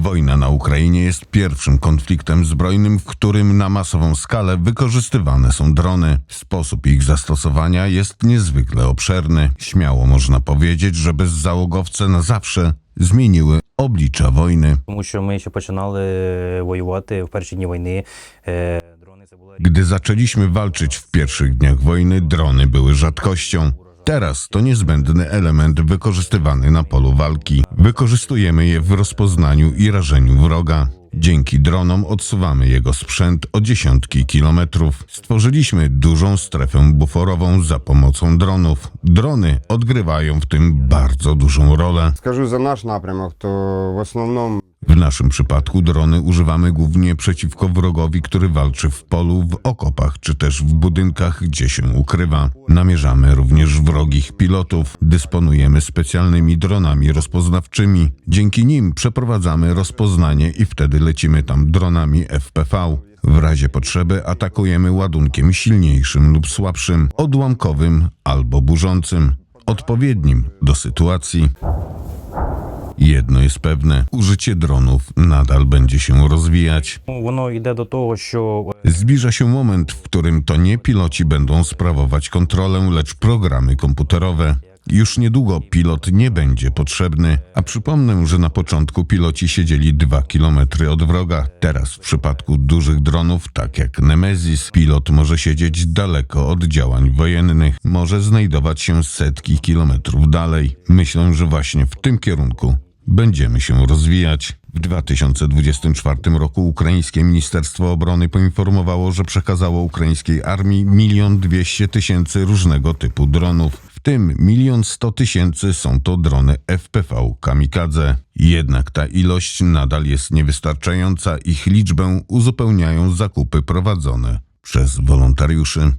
Wojna na Ukrainie jest pierwszym konfliktem zbrojnym, w którym na masową skalę wykorzystywane są drony. Sposób ich zastosowania jest niezwykle obszerny. Śmiało można powiedzieć, że bezzałogowce na zawsze zmieniły oblicza wojny. Тому що ми ще починали воювати в перші дні війни. е, Дрони це була Gdy zaczęliśmy walczyć w pierwszych dniach wojny, drony były rzadkością. Teraz to niezbędny element wykorzystywany na polu walki. Wykorzystujemy je w rozpoznaniu i rażeniu wroga. Dzięki dronom odsuwamy jego sprzęt o dziesiątki kilometrów. Stworzyliśmy dużą strefę buforową za pomocą dronów. Drony odgrywają w tym bardzo dużą rolę. Скажу за наш напрямок, то в основному W naszym przypadku drony używamy głównie przeciwko wrogowi, który walczy w polu, w okopach czy też w budynkach, gdzie się ukrywa. Namierzamy również wrogich pilotów. Dysponujemy specjalnymi dronami rozpoznawczymi. Dzięki nim przeprowadzamy rozpoznanie i wtedy lecimy tam dronami FPV. W razie potrzeby atakujemy ładunkiem silniejszym lub słabszym, odłamkowym albo burzącym, odpowiednim do sytuacji. Jedno jest pewne: użycie dronów nadal będzie się rozwijać. Ну, Воно йде до того, що Zbliża się moment, w którym to nie piloci będą sprawować kontrolę, lecz programy komputerowe. Już niedługo pilot nie będzie potrzebny, a przypomnę, że na początku piloci siedzieli 2 km od wroga. Teraz w przypadku dużych dronów, tak jak Nemesis, pilot może siedzieć daleko od działań wojennych, może znajdować się setki kilometrów dalej. Myślę, że właśnie w tym kierunku będziemy się rozwijać. W 2024 roku ukraińskie Ministerstwo Obrony poinformowało, że przekazało ukraińskiej armii milion dwieście tysięcy różnego typu dronów. Tym milion sto tysięcy są to drony FPV Kamikadze. Jednak ta ilość nadal jest niewystarczająca. Ich liczbę uzupełniają zakupy prowadzone przez wolontariuszy.